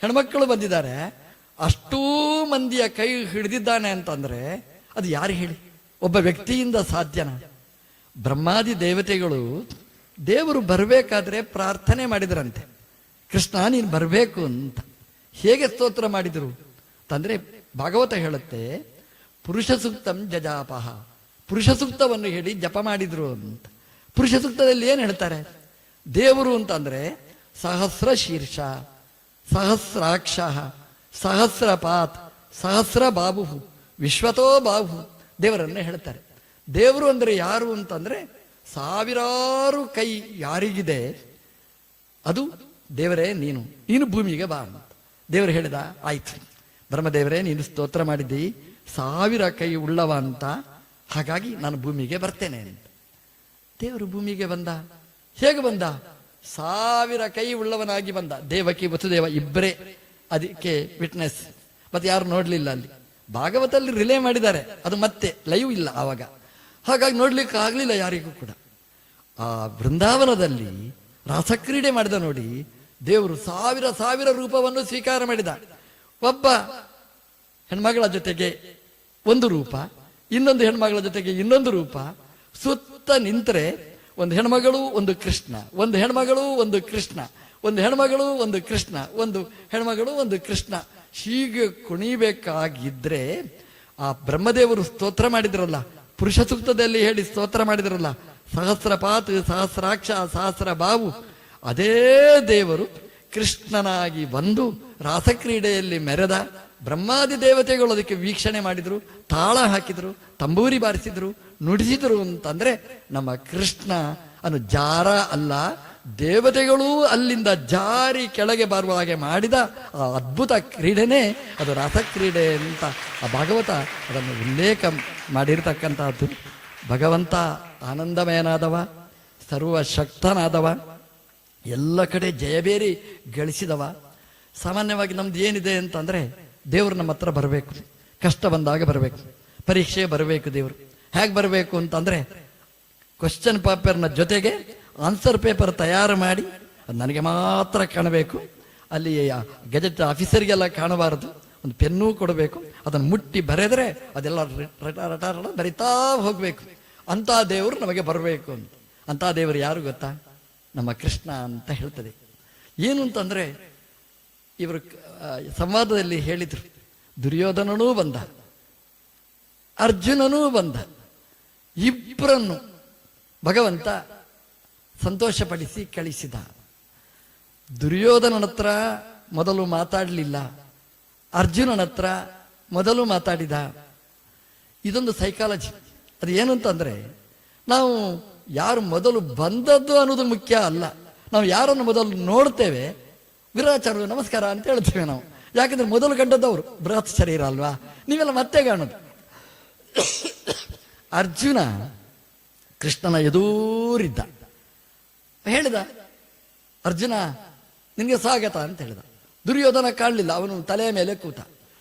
ಹೆಣ್ಮಕ್ಕಳು ಬಂದಿದ್ದಾರೆ. ಅಷ್ಟೂ ಮಂದಿಯ ಕೈ ಹಿಡಿದಿದ್ದಾನೆ ಅಂತಂದ್ರೆ ಅದು ಯಾರು ಹೇಳಿ? ಒಬ್ಬ ವ್ಯಕ್ತಿಯಿಂದ ಸಾಧ್ಯನಾ? ಬ್ರಹ್ಮಾದಿ ದೇವತೆಗಳು ದೇವರು ಬರಬೇಕಾದ್ರೆ ಪ್ರಾರ್ಥನೆ ಮಾಡಿದ್ರಂತೆ. ಕೃಷ್ಣ, ನೀನು ಬರಬೇಕು ಅಂತ. ಹೇಗೆ ಸ್ತೋತ್ರ ಮಾಡಿದರು? ತಂದ್ರೆ ಭಾಗವತ ಹೇಳುತ್ತೆ, ಪುರುಷ ಸೂಕ್ತಂ ಜಜಾಪಹ. ಪುರುಷ ಸೂಕ್ತವನ್ನು ಹೇಳಿ ಜಪ ಮಾಡಿದ್ರು ಅಂತ. ಪುರುಷ ಸೂಕ್ತದಲ್ಲಿ ಏನು ಹೇಳ್ತಾರೆ? ದೇವರು ಅಂತಂದರೆ ಸಹಸ್ರ ಶೀರ್ಷ, ಸಹಸ್ರಾಕ್ಷ, ಸಹಸ್ರಪಾತ್ ಸಹಸ್ರ ಬಾಬು ವಿಶ್ವತೋ ಬಾಹು ದೇವರನ್ನು ಹೇಳ್ತಾರೆ. ದೇವರು ಅಂದರೆ ಯಾರು ಅಂತಂದರೆ ಸಾವಿರಾರು ಕೈ ಯಾರಿಗಿದೆ? ಅದು ದೇವರೇ ನೀನು ನೀನು ಭೂಮಿಗೆ ಬಾ ಅಂತ. ದೇವರು ಹೇಳಿದ, ಆಯ್ತು. ಬ್ರಹ್ಮದೇವರೇ, ನೀನು ಸ್ತೋತ್ರ ಮಾಡಿದ್ದಿ, ಸಾವಿರ ಕೈ ಉಳ್ಳವ ಅಂತ. ಹಾಗಾಗಿ ನಾನು ಭೂಮಿಗೆ ಬರ್ತೇನೆ ದೇವರು ಭೂಮಿಗೆ ಬಂದ. ಹೇಗೆ ಬಂದ? ಸಾವಿರ ಕೈ ಉಳ್ಳವನಾಗಿ ಬಂದ. ದೇವಕಿ ವಸುದೇವ ಇಬ್ಬರೇ. ಅದಕ್ಕೆ ವಿಟ್ನೆಸ್ ಮತ್ತೆ ಯಾರು ನೋಡ್ಲಿಲ್ಲ ಅಲ್ಲಿ. ಭಾಗವತಲ್ಲಿ ರಿಲೇ ಮಾಡಿದ್ದಾರೆ. ಅದು ಮತ್ತೆ ಲೈವ್ ಇಲ್ಲ ಆವಾಗ. ಹಾಗಾಗಿ ನೋಡ್ಲಿಕ್ಕೆ ಆಗ್ಲಿಲ್ಲ ಯಾರಿಗೂ ಕೂಡ. ಆ ಬೃಂದಾವನದಲ್ಲಿ ರಾಸಕ್ರೀಡೆ ಮಾಡಿದ ನೋಡಿ ದೇವರು ಸಾವಿರ ಸಾವಿರ ರೂಪವನ್ನು ಸ್ವೀಕಾರ ಮಾಡಿದ. ಒಬ್ಬ ಹೆಣ್ಮಗಳ ಜೊತೆಗೆ ಒಂದು ರೂಪ, ಇನ್ನೊಂದು ಹೆಣ್ಮಗಳ ಜೊತೆಗೆ ಇನ್ನೊಂದು ರೂಪ, ಸುತ್ತ ನಿಂತರೆ ಒಂದು ಹೆಣ್ಮಗಳು, ಒಂದು ಕೃಷ್ಣ. ಒಂದು ಹೆಣ್ಮಗಳು, ಒಂದು ಕೃಷ್ಣ. ಒಂದು ಹೆಣ್ಮಗಳು, ಒಂದು ಕೃಷ್ಣ. ಒಂದು ಹೆಣ್ಮಗಳು, ಒಂದು ಕೃಷ್ಣ. ಹೀಗೆ ಕುಣಿಬೇಕಾಗಿದ್ರೆ ಆ ಬ್ರಹ್ಮದೇವರು ಸ್ತೋತ್ರ ಮಾಡಿದ್ರಲ್ಲ. ಪುರುಷ ಸೂಕ್ತದಲ್ಲಿ ಹೇಳಿ ಸ್ತೋತ್ರ ಮಾಡಿದ್ರಲ್ಲ. ಸಹಸ್ರ ಪಾತ್ ಸಹಸ್ರಾಕ್ಷ ಸಹಸ್ರ ಬಾವು ಅದೇ ದೇವರು ಕೃಷ್ಣನಾಗಿ ಬಂದು ರಾಸಕ್ರೀಡೆಯಲ್ಲಿ ಮೆರೆದ ಬ್ರಹ್ಮಾದಿ ದೇವತೆಗಳು ಅದಕ್ಕೆ ವೀಕ್ಷಣೆ ಮಾಡಿದರು, ತಾಳ ಹಾಕಿದರು, ತಂಬೂರಿ ಬಾರಿಸಿದರು, ನುಡಿಸಿದರು ಅಂತಂದರೆ ನಮ್ಮ ಕೃಷ್ಣ ಅನು ಜಾರ ಅಲ್ಲ, ದೇವತೆಗಳೂ ಅಲ್ಲಿಂದ ಜಾರಿ ಕೆಳಗೆ ಬರುವ ಹಾಗೆ ಮಾಡಿದ ಆ ಅದ್ಭುತ ಕ್ರೀಡೆನೇ ಅದು ರಸಕ್ರೀಡೆ ಅಂತ ಆ ಭಾಗವತ ಅದನ್ನು ಉಲ್ಲೇಖ ಮಾಡಿರ್ತಕ್ಕಂಥದ್ದು. ಭಗವಂತ ಆನಂದಮಯನಾದವ, ಸರ್ವಶಕ್ತನಾದವ, ಎಲ್ಲ ಕಡೆ ಜಯಬೇರಿ ಗಳಿಸಿದವ. ಸಾಮಾನ್ಯವಾಗಿ ನಮ್ದು ಏನಿದೆ ಅಂತಂದ್ರೆ ದೇವರು ನಮ್ಮ ಹತ್ರ ಬರಬೇಕು. ಕಷ್ಟ ಬಂದಾಗ ಬರಬೇಕು. ಪರೀಕ್ಷೆ ಬರಬೇಕು ದೇವರು. ಹೇಗೆ ಬರಬೇಕು ಅಂತಂದರೆ ಕ್ವಶನ್ ಪೇಪರ್ನ ಜೊತೆಗೆ ಆನ್ಸರ್ ಪೇಪರ್ ತಯಾರು ಮಾಡಿ, ಅದು ನನಗೆ ಮಾತ್ರ ಕಾಣಬೇಕು. ಅಲ್ಲಿ ಗೆಜೆಟ್ ಆಫೀಸರ್ಗೆಲ್ಲ ಕಾಣಬಾರದು. ಒಂದು ಪೆನ್ನು ಕೊಡಬೇಕು. ಅದನ್ನು ಮುಟ್ಟಿ ಬರೆದ್ರೆ ಅದೆಲ್ಲ ರಟ ರಟ ರಟ ಬರಿತಾ ಹೋಗಬೇಕು. ಅಂಥ ದೇವರು ನಮಗೆ ಬರಬೇಕು ಅಂತ. ಅಂಥ ದೇವರು ಯಾರು ಗೊತ್ತಾ? ನಮ್ಮ ಕೃಷ್ಣ ಅಂತ ಹೇಳ್ತದೆ. ಏನು ಅಂತಂದ್ರೆ, ಇವರು ಸಂವಾದದಲ್ಲಿ ಹೇಳಿದರು, ದುರ್ಯೋಧನನೂ ಬಂದ, ಅರ್ಜುನನೂ ಬಂದ ಇಬ್ಬರನ್ನು ಭಗವಂತ ಸಂತೋಷಪಡಿಸಿ ಕಳಿಸಿದ. ದುರ್ಯೋಧನನ ಹತ್ರ ಮೊದಲು ಮಾತಾಡಲಿಲ್ಲ, ಅರ್ಜುನನ ಹತ್ರ ಮೊದಲು ಮಾತಾಡಿದ. ಇದೊಂದು ಸೈಕಾಲಜಿ ಅದು ಏನು ನಾವು ಯಾರು ಮೊದಲು ಬಂದದ್ದು ಅನ್ನೋದು ಮುಖ್ಯ ಅಲ್ಲ. ನಾವು ಯಾರನ್ನು ಮೊದಲು ನೋಡ್ತೇವೆ ವಿರಾಚಾರ್ಯ ನಮಸ್ಕಾರ ಅಂತ ಹೇಳ್ತೇವೆ ನಾವು. ಯಾಕಂದ್ರೆ ಮೊದಲು ಕಂಡದ್ದವರು ಬೃಹತ್ ಶರೀರ ಅಲ್ವಾ? ನೀವೆಲ್ಲ ಮತ್ತೆ ಕಾಣೋದು. ಅರ್ಜುನ ಕೃಷ್ಣನ ಎದೂರಿದ್ದ. ಹೇಳಿದ, ಅರ್ಜುನ, ನಿನಗೆ ಸ್ವಾಗತ ಅಂತ ಹೇಳಿದ. ದುರ್ಯೋಧನ ಕಾಣಲಿಲ್ಲ. ಅವನು ತಲೆಯ ಮೇಲೆ ಕೂತ.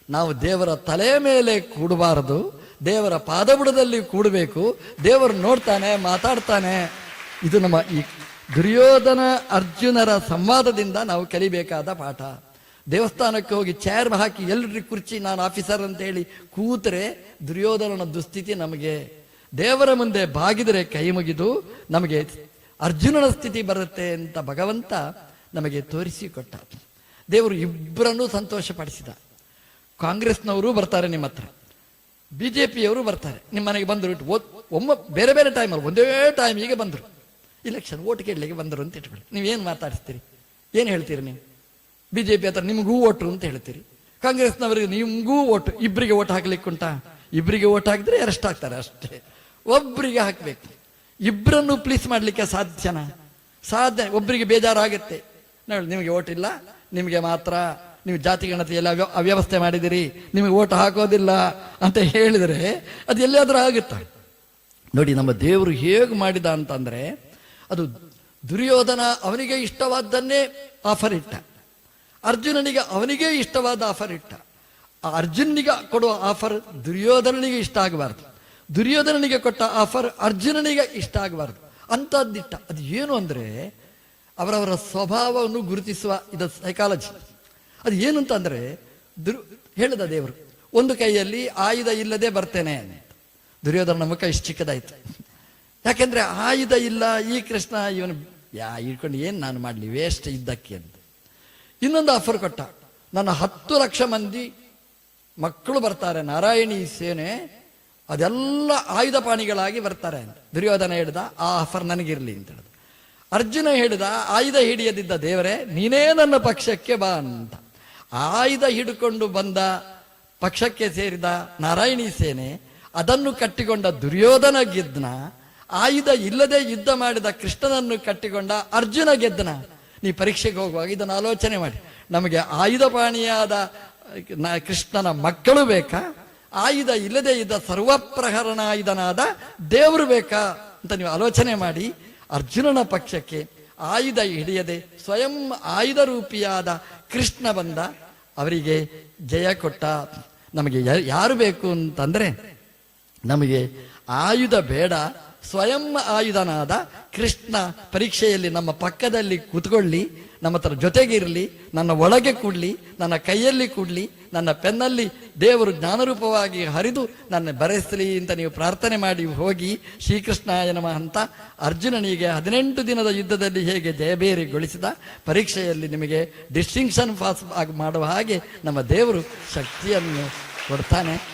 ನಾವು ದೇವರ ತಲೆಯ ಮೇಲೆ ಕೂಡಬಾರದು. ದೇವರ ಪಾದಬುಡದಲ್ಲಿ ಕೂಡಬೇಕು. ದೇವರು ನೋಡ್ತಾನೆ, ಮಾತಾಡ್ತಾನೆ. ಇದು ನಮ್ಮ ಈ ದುರ್ಯೋಧನ ಅರ್ಜುನರ ಸಂವಾದದಿಂದ ನಾವು ಕಲಿಬೇಕಾದ ಪಾಠ. ದೇವಸ್ಥಾನಕ್ಕೆ ಹೋಗಿ ಚೇರ್ ಹಾಕಿ ಎಲ್ರಿ ಕುರ್ಚಿ, ನಾನು ಆಫೀಸರ್ ಅಂತ ಹೇಳಿ ಕೂತರೆ ದುರ್ಯೋಧನನ ದುಸ್ಥಿತಿ ನಮಗೆ. ದೇವರ ಮುಂದೆ ಬಾಗಿದರೆ ಕೈ ಮುಗಿದು ನಮಗೆ ಅರ್ಜುನನ ಸ್ಥಿತಿ ಬರುತ್ತೆ ಅಂತ ಭಗವಂತ ನಮಗೆ ತೋರಿಸಿಕೊಟ್ಟ. ದೇವರು ಇಬ್ಬರನ್ನೂ ಸಂತೋಷಪಡಿಸಿದ. ಕಾಂಗ್ರೆಸ್ನವರು ಬರ್ತಾರೆ ನಿಮ್ಮ ಹತ್ರ. ಬಿ ಜೆ ಪಿಯವರು ಬರ್ತಾರೆ. ನಿಮ್ಮ ಮನೆಗೆ ಬಂದರು. ಒಮ್ಮ ಬೇರೆ ಬೇರೆ ಟೈಮಲ್ಲಿ ಒಂದೇ ಟೈಮಿಗೆ ಬಂದರು. ಇಲೆಕ್ಷನ್ ಓಟ್ ಕೇಳಲಿಕ್ಕೆ ಬಂದರು ಅಂತ ಇಟ್ಕೊಳ್ಳಿ. ನೀವೇನು ಮಾತಾಡಿಸ್ತೀರಿ ಏನು ಹೇಳ್ತೀರಿ ನೀವು? ಬಿ ಜೆ ಪಿ ಹತ್ರ ನಿಮಗೂ ಓಟು ಅಂತ ಹೇಳ್ತೀರಿ. ಕಾಂಗ್ರೆಸ್ನವರಿಗೆ ನಿಮಗೂ ಓಟು ಇಬ್ಬರಿಗೆ ಓಟ್ ಹಾಕ್ಲಿಕ್ಕುಂಟಾ ಇಬ್ಬರಿಗೆ ಓಟ್ ಹಾಕಿದ್ರೆ ಅರೆಸ್ಟ್ ಆಗ್ತಾರೆ ಅಷ್ಟೇ. ಒಬ್ಬರಿಗೆ ಹಾಕಬೇಕು. ಇಬ್ಬರನ್ನು ಪ್ಲೀಸ್ ಮಾಡಲಿಕ್ಕೆ ಸಾಧ್ಯನಾ? ಸಾಧ್ಯ ಒಬ್ಬರಿಗೆ ಬೇಜಾರಾಗುತ್ತೆ. ನೋಡಿ ನಿಮಗೆ ಓಟ್ ಇಲ್ಲ, ನಿಮಗೆ ಮಾತ್ರ, ನೀವು ಜಾತಿ ಗಣತಿಯಲ್ಲಿ ಅವ್ಯ, ಅವ್ಯವಸ್ಥೆ ಮಾಡಿದಿರಿ, ನಿಮಗೆ ಓಟ್ ಹಾಕೋದಿಲ್ಲ ಅಂತ ಹೇಳಿದರೆ ಅದು ಎಲ್ಲಿಯಾದ್ರೂ ಆಗುತ್ತಾ? ನೋಡಿ, ನಮ್ಮ ದೇವರು ಹೇಗೆ ಮಾಡಿದ ಅಂತಂದ್ರೆ ಅದು ದುರ್ಯೋಧನ ಅವನಿಗೆ ಇಷ್ಟವಾದ್ದನ್ನೇ ಆಫರ್ ಇಟ್ಟ ಅರ್ಜುನನಿಗೆ ಅವನಿಗೆ ಇಷ್ಟವಾದ ಆಫರ್ ಇಟ್ಟ ಆ ಅರ್ಜುನನಿಗೆ ಕೊಡುವ ಆಫರ್ ದುರ್ಯೋಧನನಿಗೆ ಇಷ್ಟ ಆಗಬಾರ್ದು. ದುರ್ಯೋಧನನಿಗೆ ಕೊಟ್ಟ ಆಫರ್ ಅರ್ಜುನನಿಗೆ ಇಷ್ಟ ಆಗಬಾರ್ದು. ಅಂಥದ್ದಿಟ್ಟ. ಅದು ಏನು ಅಂದ್ರೆ ಅವರವರ ಸ್ವಭಾವವನ್ನು ಗುರುತಿಸುವ ಇದು ಸೈಕಾಲಜಿ ಅದು ಏನು ಅಂತಂದ್ರೆ ದುರ್ ಹೇಳಿದ ದೇವರು, ಒಂದು ಕೈಯಲ್ಲಿ ಆಯುಧ ಇಲ್ಲದೆ ಬರ್ತೇನೆ ದುರ್ಯೋಧನ ಮುಖ ಇಷ್ಟು ಚಿಕ್ಕದಾಯ್ತು. ಯಾಕೆಂದ್ರೆ ಆಯುಧ ಇಲ್ಲ, ಈ ಕೃಷ್ಣ, ಇವನು, ಯಾ ಇಟ್ಕೊಂಡು ಏನು ನಾನು ಮಾಡಲಿ? ವೇಸ್ಟ್ ಇದ್ದಕ್ಕೆ ಅಂತ. ಇನ್ನೊಂದು ಆಫರ್ ಕೊಟ್ಟ. ನನ್ನ ಹತ್ತು ಲಕ್ಷ ಮಂದಿ ಮಕ್ಕಳು ಬರ್ತಾರೆ, ನಾರಾಯಣಿ ಸೇನೆ, ಅದೆಲ್ಲ ಆಯುಧ ಪಾಣಿಗಳಾಗಿ ಬರ್ತಾರೆ ಅಂತ. ದುರ್ಯೋಧನ ಹೇಳಿದ, ಆ ಆಫರ್ ನನಗಿರಲಿ ಅಂತ ಹೇಳಿದ. ಅರ್ಜುನ ಹೇಳಿದ, ಆಯುಧ ಹಿಡಿಯದಿದ್ದ ದೇವರೇ, ನೀನೇ ನನ್ನ ಪಕ್ಷಕ್ಕೆ ಬಾ ಅಂತ. ಆಯುಧ ಹಿಡ್ಕೊಂಡು ಬಂದ ಪಕ್ಷಕ್ಕೆ ಸೇರಿದ ನಾರಾಯಣಿ ಸೇನೆ, ಅದನ್ನು ಕಟ್ಟಿಕೊಂಡ ದುರ್ಯೋಧನ ಗೆದ್ನ ಆಯುಧ ಇಲ್ಲದೆ ಯುದ್ಧ ಮಾಡಿದ ಕೃಷ್ಣನನ್ನು ಕಟ್ಟಿಕೊಂಡ ಅರ್ಜುನ ಗೆದ್ದನ. ನೀ ಪರೀಕ್ಷೆಗೆ ಹೋಗುವಾಗ ಇದನ್ನು ಆಲೋಚನೆ ಮಾಡಿ. ನಮಗೆ ಆಯುಧ ಪಾಣಿಯಾದ ಕೃಷ್ಣನ ಮಕ್ಕಳು ಬೇಕಾ? ಆಯುಧ ಇಲ್ಲದೆ ಇದ್ದ ಸರ್ವಪ್ರಹರಣ ಆಯುಧನಾದ ದೇವರು ಬೇಕಾ? ಅಂತ ನೀವು ಆಲೋಚನೆ ಮಾಡಿ. ಅರ್ಜುನನ ಪಕ್ಷಕ್ಕೆ ಆಯುಧ ಹಿಡಿಯದೆ ಸ್ವಯಂ ಆಯುಧ ರೂಪಿಯಾದ ಕೃಷ್ಣ ಬಂದ. ಅವರಿಗೆ ಜಯ ಕೊಟ್ಟ. ನಮಗೆ ಯಾರು ಬೇಕು ಅಂತಂದ್ರೆ ನಮಗೆ ಆಯುಧ ಬೇಡ. ಸ್ವಯಂ ಆಯುಧನಾದ ಕೃಷ್ಣ ಪರೀಕ್ಷೆಯಲ್ಲಿ ನಮ್ಮ ಪಕ್ಕದಲ್ಲಿ ಕೂತ್ಕೊಳ್ಳಿ, ನಮ್ಮ ಹತ್ರ ಜೊತೆಗಿರಲಿ, ನನ್ನ ಒಳಗೆ ಕೂಡಲಿ, ನನ್ನ ಕೈಯಲ್ಲಿ ಕೂಡಲಿ, ನನ್ನ ಪೆನ್ನಲ್ಲಿ ದೇವರು ಜ್ಞಾನರೂಪವಾಗಿ ಹರಿದು ನನ್ನ ಬರೆಸಲಿ ಅಂತ ನೀವು ಪ್ರಾರ್ಥನೆ ಮಾಡಿ ಹೋಗಿ ಶ್ರೀಕೃಷ್ಣಾಯ ನಮಃ ಅಂತ ಅರ್ಜುನನಿಗೆ ಹದಿನೆಂಟು ದಿನದ ಯುದ್ಧದಲ್ಲಿ ಹೇಗೆ ಜಯಬೇರಿಗೊಳಿಸಿದ ಪರೀಕ್ಷೆಯಲ್ಲಿ ನಿಮಗೆ ಡಿಸ್ಟಿಂಕ್ಷನ್ ಪಾಸ್ ಆಗಿ ಮಾಡುವ ಹಾಗೆ ನಮ್ಮ ದೇವರು ಶಕ್ತಿಯನ್ನು ಕೊಡ್ತಾನೆ.